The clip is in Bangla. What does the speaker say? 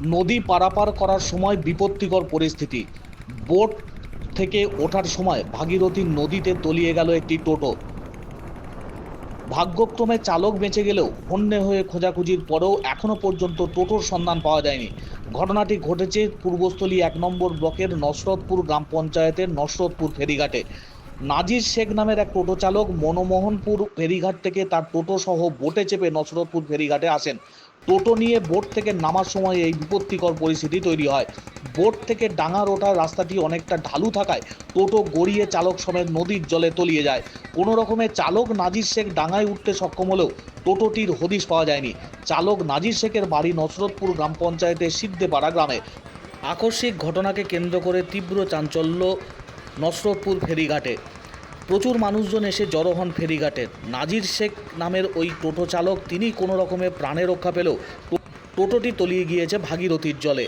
নদী পারাপার করার সময় বিপত্তিকর পরিস্থিতি। বোট থেকে ওঠার সময় ভাগীরথী নদীতে তলিয়ে গেল একটি টোটো। ভাগ্যক্রমে চালক বেঁচে গেলেও হন্যে হয়ে খোঁজাখুঁজির পরেও এখনও পর্যন্ত টোটোর সন্ধান পাওয়া যায়নি। ঘটনাটি ঘটেছে পূর্বস্থলী এক নম্বর ব্লকের নসরতপুর গ্রাম পঞ্চায়েতের নসরতপুর ফেরিঘাটে। নাজির শেখ নামের এক টোটো চালক মনমোহনপুর ফেরিঘাট থেকে তার টোটো সহ বোটে চেপে নসরতপুর ফেরিঘাটে আসেন। টোটো নিয়ে বোট থেকে নামার সময় এই বিপত্তিকর পরিস্থিতি তৈরি হয়। বোট থেকে ডাঙার ওঠার রাস্তাটি অনেকটা ঢালু থাকায় টোটো গড়িয়ে চালক সমেত নদীর জলে তলিয়ে যায়। কোনো রকমে চালক নাজির শেখ ডাঙায় উঠতে সক্ষম হলেও টোটোটির হদিশ পাওয়া যায়নি। চালক নাজির শেখের বাড়ি নসরতপুর গ্রাম পঞ্চায়েতের সিদ্ধেপাড়া গ্রামে। আকস্মিক ঘটনাকে কেন্দ্র করে তীব্র চাঞ্চল্য নসরতপুর ফেরিঘাটে। প্রচুর মানুষজন এসে জড়ো হন ফেরিঘাটে। নাজির শেখ নামের ওই টোটো চালক তিনি কোনো রকমে প্রাণে রক্ষা পেলেও টোটোটি তলিয়ে গিয়েছে ভাগীরথীর জলে।